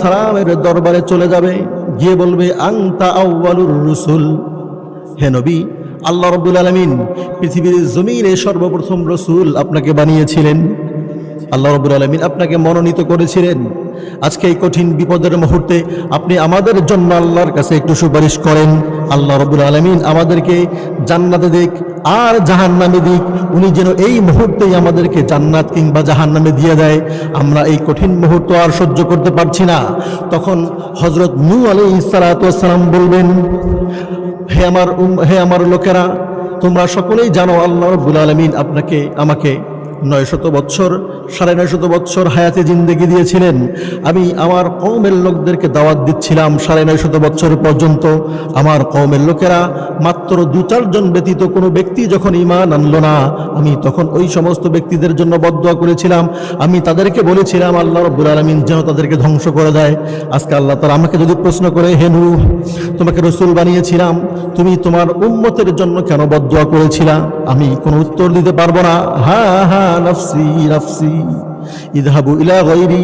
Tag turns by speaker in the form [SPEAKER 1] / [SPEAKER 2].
[SPEAKER 1] সালামের দরবারে চলে যাবে। গিয়ে বলবে আংতা আউয়ালুর রসুল। হে নবী, আল্লাহ রব্বুল আলমিন পৃথিবীর জমিনে সর্বপ্রথম রসুল আপনাকে বানিয়েছিলেন। আল্লাহ রব্বুল আলমিন আপনাকে মনোনীত করেছিলেন। আজকে এই কঠিন বিপদের মুহূর্তে আপনি আমাদের জন্য আল্লাহর কাছে একটু সুপারিশ করেন। আল্লাহ রব্বুল আলমিন আমাদেরকে জান্নাতে দিক আর জাহান নামে দিক, উনি যেন এই মুহূর্তেই আমাদেরকে জান্নাত কিংবা জাহান নামে দিয়ে দেয়। আমরা এই কঠিন মুহূর্ত আর সহ্য করতে পারছি না। তখন হজরত নু আলী ইসালাতাম বলবেন, হে আমার হে আমার লোকেরা, তোমরা সকলেই জানো আল্লাহ রবুল আলমিন আপনাকে, আমাকে নয় শত বৎসর, সাড়ে নয় শত বৎসর হায়াতে জিন্দেগি দিয়েছিলেন। আমি আমার কৌমের লোকদেরকে দাওয়াত দিচ্ছিলাম সাড়ে নয় শত বৎসর পর্যন্ত। আমার কৌমের লোকেরা মাত্র দু চারজন ব্যতীত কোনো ব্যক্তি যখন ইমান আনলো না, আমি তখন ওই সমস্ত ব্যক্তিদের জন্য বদয়া করেছিলাম। আমি তাদেরকে বলেছিলাম, আল্লাহ রব্বুল আলমিন যেন তাদেরকে ধ্বংস করে দেয়। আজকে আল্লাহ তারা আমাকে যদি প্রশ্ন করে হেনু তোমাকে রসুল বানিয়েছিলাম, তুমি তোমার উম্মতের জন্য কেন বদয়া করেছিলা? আমি কোনো উত্তর দিতে পারব না। হ্যাঁ হা নফসি নফসি ইদহাবু ইলা গায়রি